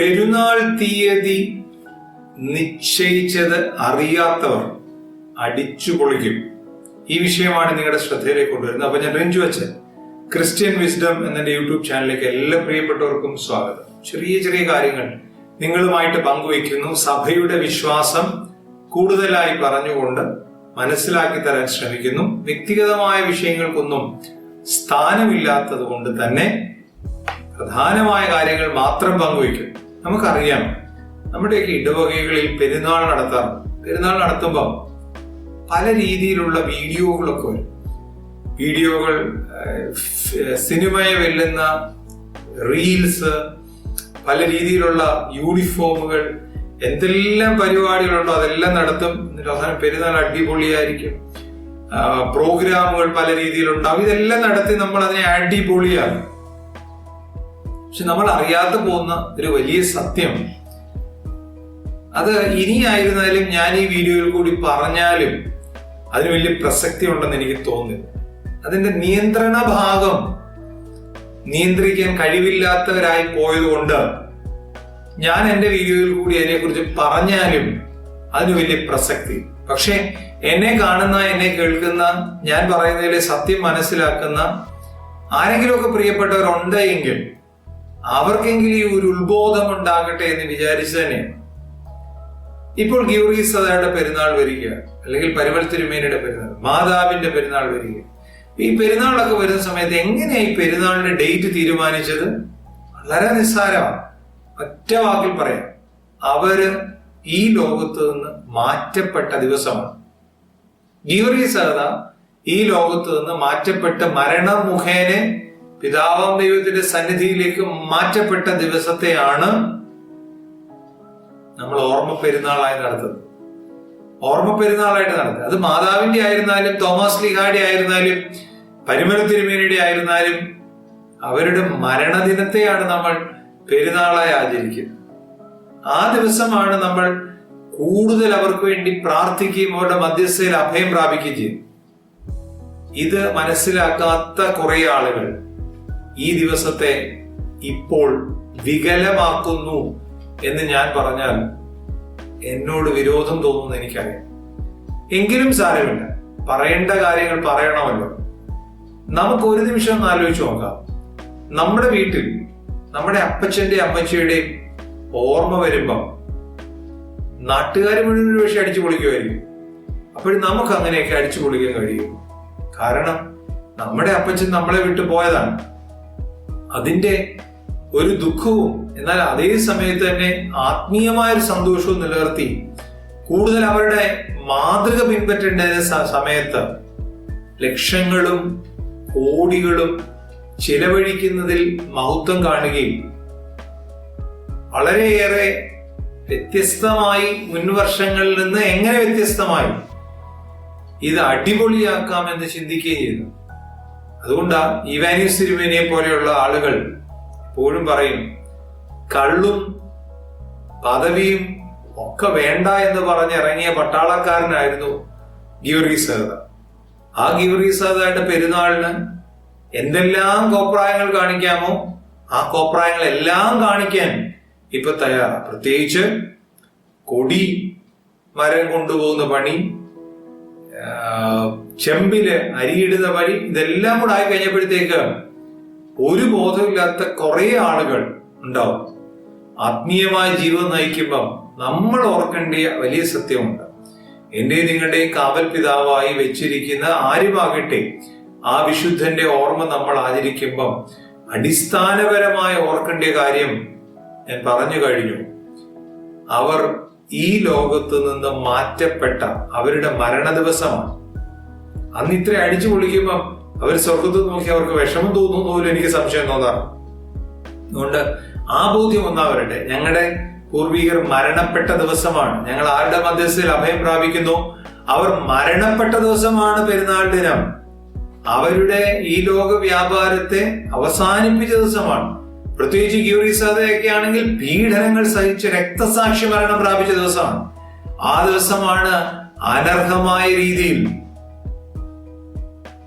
പെരുന്നാൾ തീയതി നിശ്ചയിച്ചത് അറിയാത്തവർ അടിച്ചു പൊളിക്കും. ഈ വിഷയമാണ് നിങ്ങളുടെ ശ്രദ്ധയിലേക്ക് കൊണ്ടുവരുന്നത്. അപ്പൊ ഞാൻ രഞ്ജു അച്ഛൻ ക്രിസ്ത്യൻ വിസ്ഡം എന്നെ യൂട്യൂബ് ചാനലിലേക്ക് എല്ലാ പ്രിയപ്പെട്ടവർക്കും സ്വാഗതം. ചെറിയ ചെറിയ കാര്യങ്ങൾ നിങ്ങളുമായിട്ട് പങ്കുവയ്ക്കുന്നു. സഭയുടെ വിശ്വാസം കൂടുതലായി പറഞ്ഞുകൊണ്ട് മനസ്സിലാക്കി തരാൻ ശ്രമിക്കുന്നു. വ്യക്തിഗതമായ വിഷയങ്ങൾക്കൊന്നും സ്ഥാനമില്ലാത്തത് കൊണ്ട് തന്നെ പ്രധാനമായ കാര്യങ്ങൾ മാത്രം പങ്കുവയ്ക്കും. നമുക്കറിയാം. നമ്മുടെയൊക്കെ ഇടവകകളിൽ പെരുന്നാൾ നടത്താറുണ്ട് പെരുന്നാൾ നടത്തുമ്പോൾ പല രീതിയിലുള്ള വീഡിയോകളൊക്കെ വരും. വീഡിയോകൾ സിനിമയെ വെല്ലുന്ന റീൽസ് പല രീതിയിലുള്ള യൂണിഫോമുകൾ എന്തെല്ലാം പരിപാടികളുണ്ടോ അതെല്ലാം നടത്തും. എന്നിട്ട് അവസാനം പെരുന്നാൾ അടിപൊളിയായിരിക്കും. പ്രോഗ്രാമുകൾ പല രീതിയിലുണ്ടാവും. ഇതെല്ലാം നടത്തി നമ്മൾ അതിനെ അടിപൊളിയാകും പക്ഷെ നമ്മൾ അറിയാതെ പോകുന്ന ഒരു വലിയ സത്യം. അത് ഇനിയായിരുന്നാലും ഞാൻ ഈ വീഡിയോയിൽ കൂടി പറഞ്ഞാലും അതിന് വലിയ പ്രസക്തി ഉണ്ടെന്ന് എനിക്ക് തോന്നുന്നു. അതിന്റെ നിയന്ത്രണ ഭാഗം നിയന്ത്രിക്കാൻ കഴിവില്ലാത്തവരായി പോയതുകൊണ്ട് ഞാൻ എന്റെ വീഡിയോയിൽ കൂടി അതിനെക്കുറിച്ച് പറഞ്ഞാലും അതിന് വലിയ പ്രസക്തി. പക്ഷേ എന്നെ കാണുന്ന എന്നെ കേൾക്കുന്ന ഞാൻ പറയുന്നതിലെ സത്യം മനസ്സിലാക്കുന്ന ആരെങ്കിലുമൊക്കെ പ്രിയപ്പെട്ടവരുണ്ട് എങ്കിൽ അവർക്കെങ്കിലും ഈ ഒരു ഉത്ബോധം ഉണ്ടാകട്ടെ എന്ന് വിചാരിച്ചു തന്നെയാണ് ഇപ്പോൾ ഗീവർഗീസ് സദയുടെ പെരുന്നാൾ വരിക അല്ലെങ്കിൽ പരിമൽ തിരുമേനിയുടെ പെരുന്നാൾ മാതാവിന്റെ പെരുന്നാൾ വരിക. ഈ പെരുന്നാളൊക്കെ വരുന്ന സമയത്ത് എങ്ങനെയാ ഈ പെരുന്നാളിന്റെ ഡേറ്റ് തീരുമാനിച്ചത്? വളരെ നിസ്സാരമാണ്. ഒറ്റ വാക്കിൽ പറയാം. അവർ ഈ ലോകത്ത് നിന്ന് മാറ്റപ്പെട്ട ദിവസമാണ്. ഗീവർഗീസ് സദ ഈ ലോകത്ത് നിന്ന് മാറ്റപ്പെട്ട് മരണമുഖേനെ മുഖേന പിതാവാം ദൈവത്തിന്റെ സന്നിധിയിലേക്ക് മാറ്റപ്പെട്ട ദിവസത്തെയാണ് നമ്മൾ ഓർമ്മ പെരുന്നാളായി നടത്തുന്നത്. ഓർമ്മ പെരുന്നാളായിട്ട് നടത്തുന്നത്. അത് മാതാവിന്റെ ആയിരുന്നാലും തോമസ് ലിഹാഡി ആയിരുന്നാലും പരിമല തിരുമേനിയുടെ ആയിരുന്നാലും അവരുടെ മരണദിനത്തെയാണ് നമ്മൾ പെരുന്നാളായി ആചരിക്കുന്നത്. ആ ദിവസമാണ് നമ്മൾ കൂടുതൽ അവർക്ക് വേണ്ടി പ്രാർത്ഥിക്കുകയും അവരുടെ മധ്യസ്ഥയിൽ അഭയം പ്രാപിക്കുകയും ചെയ്യും ഇത് മനസ്സിലാക്കാത്ത കുറേ ആളുകൾ ഈ ദിവസത്തെ ഇപ്പോൾ വികലമാക്കുന്നു എന്ന് ഞാൻ പറഞ്ഞാൽ എന്നോട് വിരോധം തോന്നുന്നു എനിക്കറിയാം. എങ്കിലും സാരമില്ല. പറയേണ്ട കാര്യങ്ങൾ പറയണമല്ലോ. നമുക്ക് ഒരു നിമിഷം ഒന്ന് ആലോചിച്ച് നോക്കാം. നമ്മുടെ വീട്ടിൽ നമ്മുടെ അപ്പച്ചന്റെ അമ്മച്ചിയുടെയും ഓർമ്മ വരുമ്പം നാട്ടുകാർ മുഴുവൻ ഒരു പക്ഷെ അടിച്ചു പൊളിക്കുമായിരിക്കും. അപ്പോഴും നമുക്ക് അങ്ങനെയൊക്കെ അടിച്ചു പൊളിക്കാൻ കഴിയും. കാരണം നമ്മുടെ അപ്പച്ചൻ നമ്മളെ വിട്ടു പോയതാണ്. അതിന്റെ ഒരു ദുഃഖവും എന്നാൽ അതേ സമയത്ത് തന്നെ ആത്മീയമായ ഒരു സന്തോഷവും നിലനിർത്തി കൂടുതൽ അവരുടെ മാതൃക പിൻപറ്റേണ്ട സമയത്ത് ലക്ഷങ്ങളും കോടികളും ചിലവഴിക്കുന്നതിൽ മഹത്വം കാണുകയും വളരെയേറെ വ്യത്യസ്തമായി മുൻവർഷങ്ങളിൽ നിന്ന് എങ്ങനെ വ്യത്യസ്തമായി ഇത് അടിപൊളിയാക്കാമെന്ന് ചിന്തിക്കുകയും ചെയ്തു. അതുകൊണ്ടാ ഇവാനിയസ് തിരുമേനിയെ പോലെയുള്ള ആളുകൾ എപ്പോഴും പറയും കള്ളും പദവിയും ഒക്കെ വേണ്ട എന്ന് പറഞ്ഞ് ഇറങ്ങിയ പട്ടാളക്കാരനായിരുന്നു ഗീവർഗീസ് സഹദ ആ ഗീവർഗീസ് സഹദയുടെ പെരുന്നാളിന് എന്തെല്ലാം കോപ്രായങ്ങൾ കാണിക്കാമോ ആ കോപ്രായങ്ങളെല്ലാം കാണിക്കാൻ ഇപ്പൊ തയ്യാറാണ് പ്രത്യേകിച്ച് കൊടി മരം കൊണ്ടുപോകുന്ന പണി ചെമ്പിൽ അരിയിടുന്ന വഴി ഇതെല്ലാം കൂടെ ആയി കഴിഞ്ഞപ്പോഴത്തേക്ക് ഒരു ബോധമില്ലാത്ത കുറെ ആളുകൾ ഉണ്ടാവും. ആത്മീയമായ ജീവിതം നയിക്കുമ്പം നമ്മൾ ഓർക്കേണ്ട വലിയ സത്യമുണ്ട്. എന്റെ നിങ്ങളുടെ കാവൽ പിതാവായി വെച്ചിരിക്കുന്ന ആരുമാകട്ടെ ആ വിശുദ്ധന്റെ ഓർമ്മ നമ്മൾ ആചരിക്കുമ്പം അടിസ്ഥാനപരമായി ഓർക്കേണ്ട കാര്യം ഞാൻ പറഞ്ഞു കഴിഞ്ഞു. അവർ ഈ ലോകത്ത് നിന്ന് മാറ്റപ്പെട്ട അവരുടെ മരണ ദിവസമാണ് അന്ന് ഇത്ര അടിച്ചു പൊളിക്കുമ്പം അവർ സ്വർഗത്ത് നോക്കി അവർക്ക് വിഷമം തോന്നുന്നു പോലും എനിക്ക് സംശയം തോന്നാറ്. അതുകൊണ്ട് ആ ബോധ്യം ഒന്നാവരട്ടെ. ഞങ്ങളുടെ പൂർവികർ മരണപ്പെട്ട ദിവസമാണ്. ഞങ്ങൾ ആരുടെ മധ്യസ്ഥയിൽ അഭയം പ്രാപിക്കുന്നു? അവർ മരണപ്പെട്ട ദിവസമാണ് പെരുന്നാൾ ദിനം. അവരുടെ ഈ ലോക വ്യാപാരത്തെ അവസാനിപ്പിച്ച ദിവസമാണ്. പ്രത്യേകിച്ച് ഗീവറിസാദയൊക്കെ ആണെങ്കിൽ പീഡനങ്ങൾ സഹിച്ച് രക്തസാക്ഷി മരണം പ്രാപിച്ച ദിവസമാണ്. ആ ദിവസമാണ് അനർഹമായ രീതിയിൽ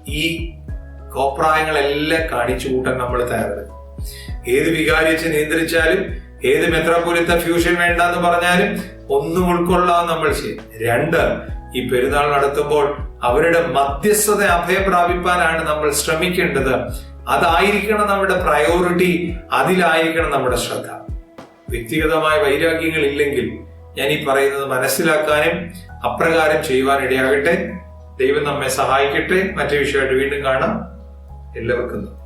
ഈ കോപ്രായങ്ങളെല്ലാം കാണിച്ചു കൂട്ടാൻ നമ്മൾ തയ്യാറെടുക്കും ഏത് വികാരിച്ച് നിയന്ത്രിച്ചാലും ഏത് മെത്രാപൊലിത്ത ഫ്യൂഷൻ വേണ്ട എന്ന് പറഞ്ഞാലും ഒന്നും ഉൾക്കൊള്ളാൻ നമ്മൾ ചെയ്യും. രണ്ട് ഈ പെരുന്നാൾ നടത്തുമ്പോൾ അവരുടെ മധ്യസ്ഥത അഭയപ്രാപിപ്പാനാണ് നമ്മൾ ശ്രമിക്കേണ്ടത്. അതായിരിക്കണം നമ്മുടെ പ്രയോറിറ്റി അതിലായിരിക്കണം നമ്മുടെ ശ്രദ്ധ. വ്യക്തിഗതമായ വൈരാഗ്യങ്ങൾ ഇല്ലെങ്കിൽ ഞാൻ ഈ പറയുന്നത് മനസ്സിലാക്കാനും അപ്രകാരം ചെയ്യുവാൻ ഇടയാകട്ടെ ദൈവം നമ്മെ സഹായിക്കട്ടെ. മറ്റു വിഷയമായിട്ട് വീണ്ടും കാണാം. എല്ലാവർക്കും